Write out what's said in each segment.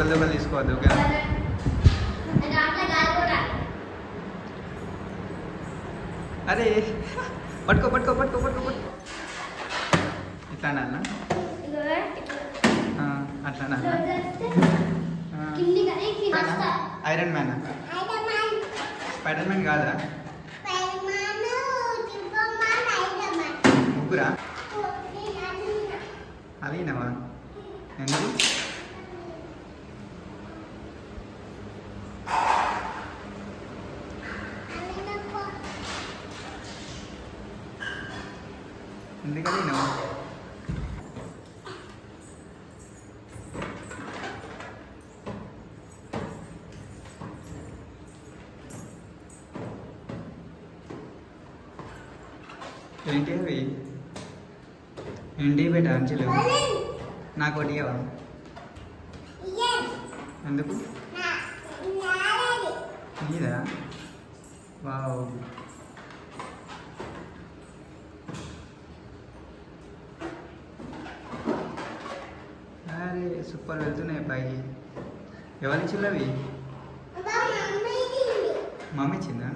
దొంగలు దొంగలు తీసుకోవద్దు అరే పట్టుకో పట్టుకో పట్టుకో పట్టుకో పట్టుకో. ఇట్లా అన్నా అట్లా ఐరన్ మ్యాన్? స్పైడర్ మ్యాన్ కాదా ముగ్గురా? అలీనవా ఎందుకు? ఎందుకు అలీనవా ఏంటి అవి ఏంటి బేట అంచెలు నాకు ఒకటి ఇవ్వవా ఎందుకు నీదా వావ్ అరే సూపర్ వెళ్తున్నాయి పైకి ఎవరు అవి మమ్మీ ఇచ్చిందా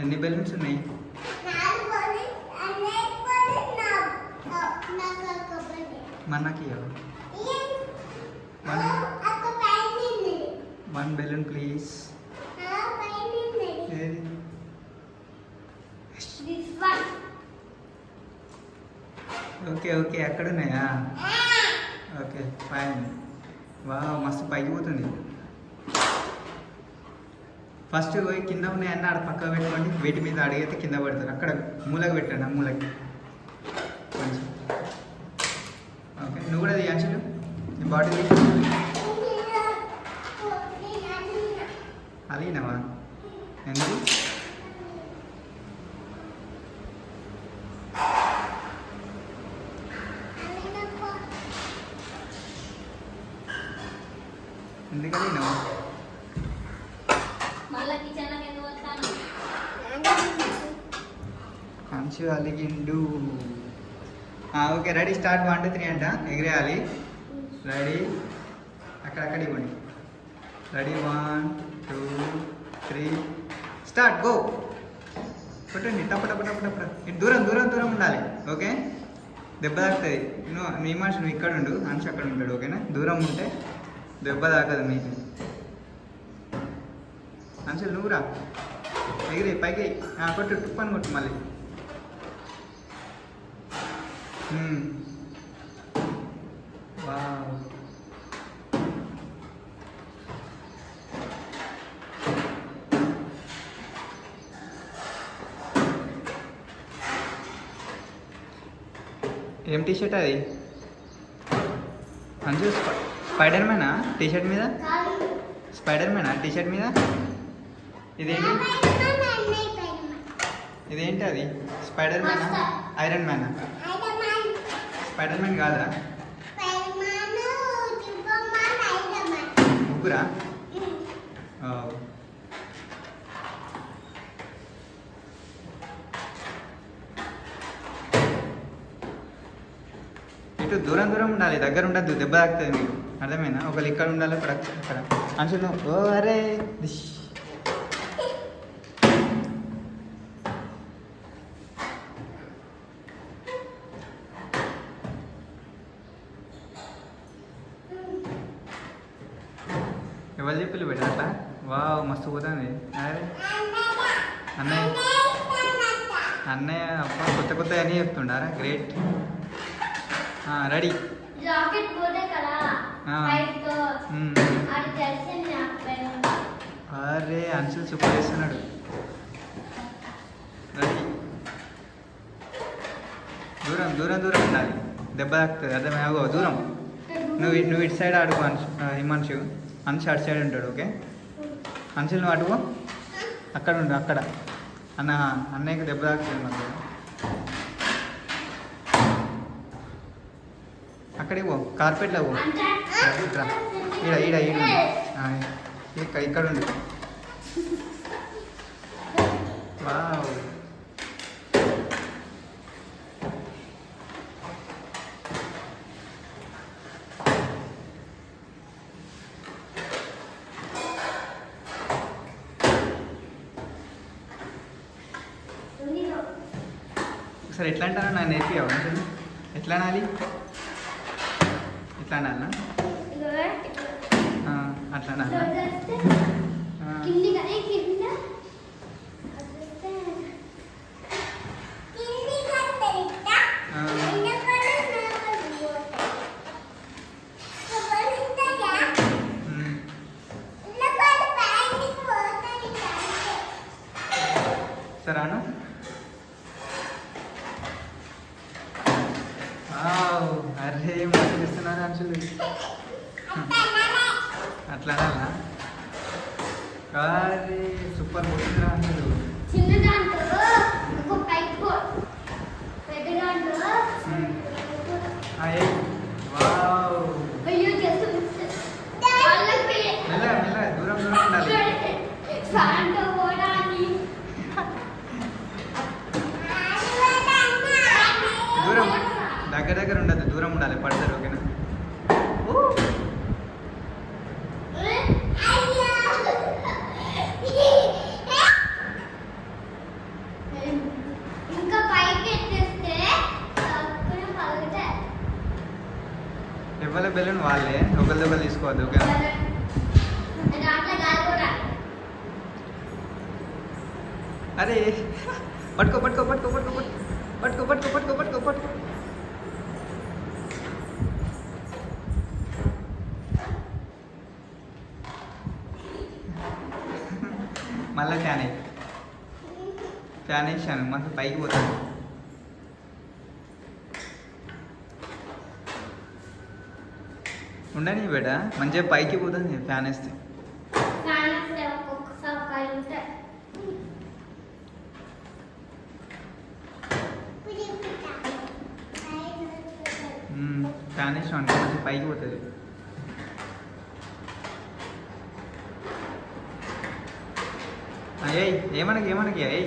ఎన్ని బెలూన్స్ ఉన్నాయి? మనకి one balloon please. Okay okay అక్కడ ఉన్నాయా ఓకే ఫైన్ వా మస్తు పైకి పోతుంది ఫస్ట్ పోయి కింద ఉన్నాయన్న ఆడ పక్క పెట్టుకోండి. వేటి మీద అడిగితే కింద పడతారు. అక్కడ మూలకు పెట్టండి ఆ మూలకి. కొంచెం. ఓకే నువ్వు కూడా తీయంచులు నీ బాడీ అలీనవా ఎందుకు అలీనవా మళ్ళా కిచెన్లోకి ఎందుకు వస్తాను మంచి అలిగిండు. Okay ready start. One two three అంట ఎగిరేయాలి. రెడీ. అక్కడక్కడ ఇవ్వండి. Ready one two three start go. కొట్టండి టప్ప టప్ప టప్ప టప్ప ఇటు దూరం దూరం దూరం ఉండాలి ఓకే? దెబ్బ తాకుతుంది. నువ్వు నీ మనిషి నువ్వు ఇక్కడ ఉండు మనిషి అక్కడ ఉంటాడు ఓకేనా? దూరం ఉంటే దెబ్బ తాకదు మీకు మనుషులు నువ్వురా ఎగిరి పైకి కొట్టు టుప్పని కొట్టు మళ్ళీ. ఏం టీ షర్ట్ అది మంచి స్పైడర్ మ్యానా టీ షర్ట్ మీద? స్పైడర్ మ్యానా టీ షర్ట్ మీద ఇదేంటి ఇదేంటి అది? స్పైడర్ మ్యానా ఐరన్ మ్యానా? స్పైడర్ మ్యాన్ కాదా ముగ్గురా? ఓ. ఇటు దూరం దూరం ఉండాలి దగ్గర ఉండద్దు దెబ్బ తాకుతుంది మీకు. అర్థమైనా ఒకళ్ళు ఇక్కడ ఉండాలి అక్కడ. ఇక్కడ అంచు ఓ అరే దిష్. ఎవరు చెప్పి పెట్ట అట్లా వావ్ మస్తు పోతుంది. అన్నయ్య. అన్నయ్య అబ్బా కొత్త కొత్త అని చెప్తుండారా? గ్రేట్ రెడీ మ్మ్. అది. అరే అంచులు సూపర్ చేస్తున్నాడు. రెడీ దూరం దూరం దూరం ఉండాలి. దెబ్బ తాకుతుంది. అర్థమయ్యాగో దూరం. నువ్వు నువ్వు ఇటు సైడ్ ఆడుకో అంశు ఆ, హిమాంశు. అంశు అటు సైడ్ ఉంటాడు ఓకే? అంశులు నువ్వు అడుగు అక్కడ ఉండు అక్కడ. అన్న అన్నయ్యకి దెబ్బ తాకుతుంది మన అక్కడికి పో కార్పెట్లో పో. ఇట్రా. ఈడ ఈడ ఈడ ఇక్కడ ఇక్కడ ఉండు. వావ్. సరే ఎట్లా అంటారా నా నేర్పి అవ్వండి ఎట్లా అనాలి ఎట్లా అనాలనా అట్లా అనాలి చేస్తున్నారు అంశులు? అట్లా అరే సూపర్ పోతుందిరా అంశులు. చిన్న దాంట్లో ఒక పైప్ బోర్డ్ పెద్ద దాంట్లో ఉమ్. ఆ, ఏయ్. వావ్. అయ్యో జస్ట్ మిస్. వాళ్ళకి మెల్ల మెల్ల దూరం దూరం ఉండాలి. ఫ్యాన్తో పోవడానికి. దూరం దగ్గర దగ్గర ఉండదు దూరం ఉండాలి పడతారు ఓకేనా ఇంకా పైకి ఎత్తేస్తే అక్కడ పలుగుతాయి ఎవరి బెలూన్ వాళ్ళే? ఒకరి ఒకరు తీసుకోవద్దు ఓకేనా దాంట్లో గాలి కూడా అరే పట్టుకో పట్టుకో పట్టుకో పట్టుకో పట్టుకో పట్టుకో పట్టుకో పట్టుకో పట్టుకో మళ్ళీ ఫ్యాన్ అయ్యి ఫ్యాన్ వేసాను మాకు పైకి పోతాను. ఉండని బేట మంచిగా పైకి పోతుంది ఫ్యాన్ వేస్తే. ఫ్యాన్ వేసాం అంటే మంచిగా పైకి పోతుంది. అయ్యి ఏమనకి ఏమనకి అయ్యి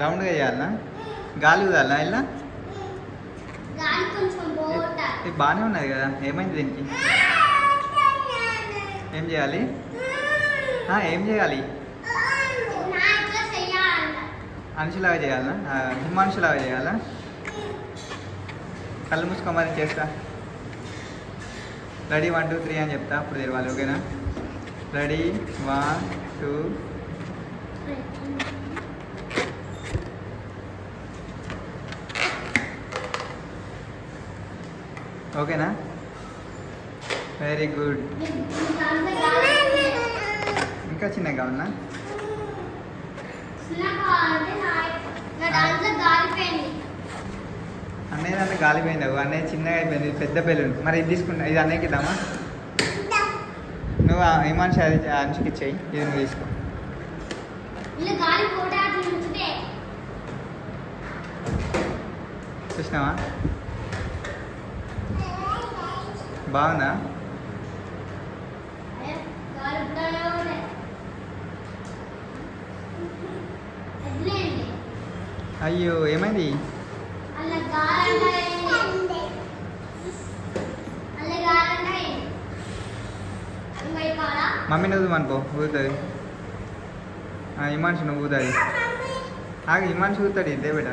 రౌండ్గా చేయాలనా? గాలి వదాలనా ఇలా? ఇది బాగానే ఉన్నది కదా. ఏమైంది దీనికి? ఏం చేయాలి? ఏం చేయాలి? అనుషులాగా చేయాలనా? ఆ, హిమాంశులాగా చేయాలా? కళ్ళు మూసుకోమని చేస్తా. రెడీ వన్ టూ త్రీ అని చెప్తా. అప్పుడు తెరవాలి ఓకేనా? Ready one two. ఓకేనా? వెరీ గుడ్ ఇంకా చిన్నగా ఉన్నా అన్నయ్య దాంట్లో గాలిపోయింది. అన్నయ్య చిన్నగా అయిపోయింది. పెద్ద బెలూన్ మరి ఇది తీసుకుంటా. ఇది అన్నయ్యకి ఇద్దామా? నువ్వు హిమాన్షి అది అంచుకి ఇచ్చేయి. ఇది నువ్వు తీసుకో. చూసినావా? బాగుందా అయ్యో ఏమైంది? మమ్మీ నువ్వు అనుకో ఊదుతుంది హిమాంశు నువ్వు ఊదాలి ఆగి హిమాంశు ఊతాడు ఇదే బిడ్డ.